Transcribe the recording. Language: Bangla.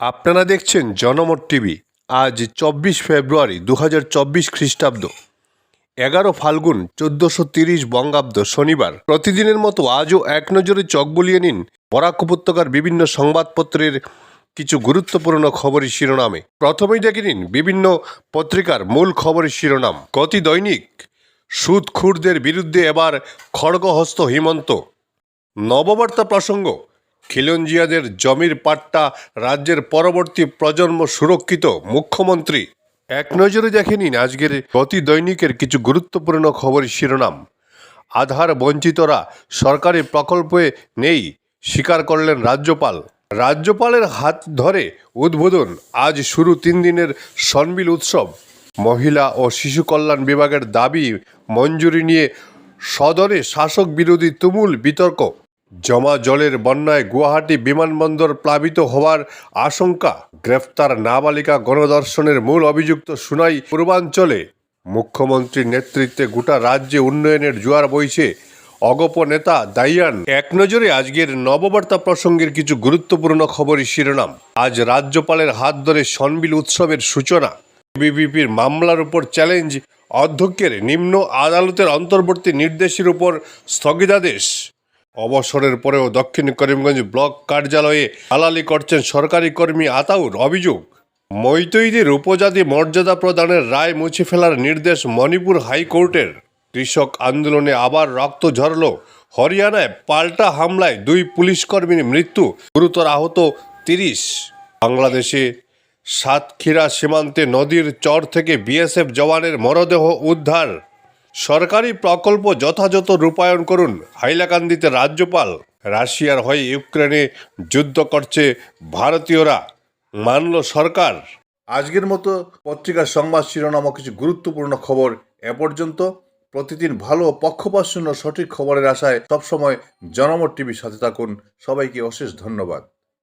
আপনারা দেখছেন জনমত টিভি। আজ চব্বিশ ফেব্রুয়ারি দু হাজার চব্বিশ খ্রিস্টাব্দ। এগারো ফাল্গুন চোদ্দশো তিরিশ বঙ্গাব্দ শনিবার। প্রতিদিনের মতো আজও এক নজরে চোখ বুলিয়ে নিন বরাক উপত্যকার বিভিন্ন সংবাদপত্রের কিছু গুরুত্বপূর্ণ খবরের শিরোনামে। প্রথমেই দেখে নিন বিভিন্ন পত্রিকার মূল খবরের শিরোনাম। গতি দৈনিক, সুদখুরদের বিরুদ্ধে এবার খড়গহস্ত হিমন্ত। নববার্তা প্রসঙ্গ খিলঞ্জিয়াদের জমির পাট্টা রাজ্যের পরবর্তী প্রজন্ম সুরক্ষিত, মুখ্যমন্ত্রী। এক নজরে দেখে নিন আজকের গতি দৈনিকের কিছু গুরুত্বপূর্ণ খবরের শিরোনাম। আধার বঞ্চিতরা সরকারি প্রকল্পে নেই, স্বীকার করলেন রাজ্যপাল। রাজ্যপালের হাত ধরে উদ্বোধন আজ শুরু তিন দিনের সনবিল উৎসব। মহিলা ও শিশু কল্যাণ বিভাগের দাবি, মঞ্জুরি নিয়ে সদরে শাসক বিরোধী তুমুল বিতর্ক। জমা জলের বন্যায় গুয়াহাটি বিমানবন্দর প্লাবিত হওয়ার আশঙ্কা। গ্রেফতার নাবালিকা গণদর্শনের মূল অভিযুক্ত সুনাই পূর্বাঞ্চলে। মুখ্যমন্ত্রীর নেতৃত্বে গোটা রাজ্যে উন্নয়নের জোয়ার বইছে। অগপ নেতা দাইয়ান এক নজরে আজকের নববার্তা প্রসঙ্গের কিছু গুরুত্বপূর্ণ খবরই শিরোনাম। আজ রাজ্যপালের হাত ধরে সনবিল উৎসবের সূচনা। বিবিপির মামলার উপর চ্যালেঞ্জ। অধ্যক্ষের নিম্ন আদালতের অন্তর্বর্তী নির্দেশের উপর স্থগিতাদেশ। অবসরের পরেও দক্ষিণ করিমগঞ্জ ব্লক কার্যালয়ে আলালি করছেন সরকারি কর্মী আতাউর অভিযোগ। মৈতৈদের উপজাতি মর্যাদা প্রদানের রায় মুছে ফেলার নির্দেশ মণিপুর হাইকোর্টের। কৃষক আন্দোলনে আবার রক্ত ঝরল। হরিয়ানায় পাল্টা হামলায় দুই পুলিশ কর্মীর মৃত্যু, গুরুতর আহত তিরিশ। বাংলাদেশে সাতক্ষীরা সীমান্তে নদীর চর থেকে বিএসএফ জওয়ানের মরদেহ উদ্ধার। সরকারি প্রকল্প যথাযথ রূপায়ণ করুন, হাইলাকান্দিতে রাজ্যপাল রাশিয়ার হয়ে ইউক্রেনে যুদ্ধ করছে ভারতীয়রা, মানল সরকার। আজকের মতো পত্রিকার সংবাদ শিরোনাম কিছু গুরুত্বপূর্ণ খবর এ পর্যন্ত। প্রতিদিন ভালো পক্ষপাতশূন্য সঠিক খবরের আশায় সবসময় জনমত টিভির সাথে থাকুন। সবাইকে অশেষ ধন্যবাদ।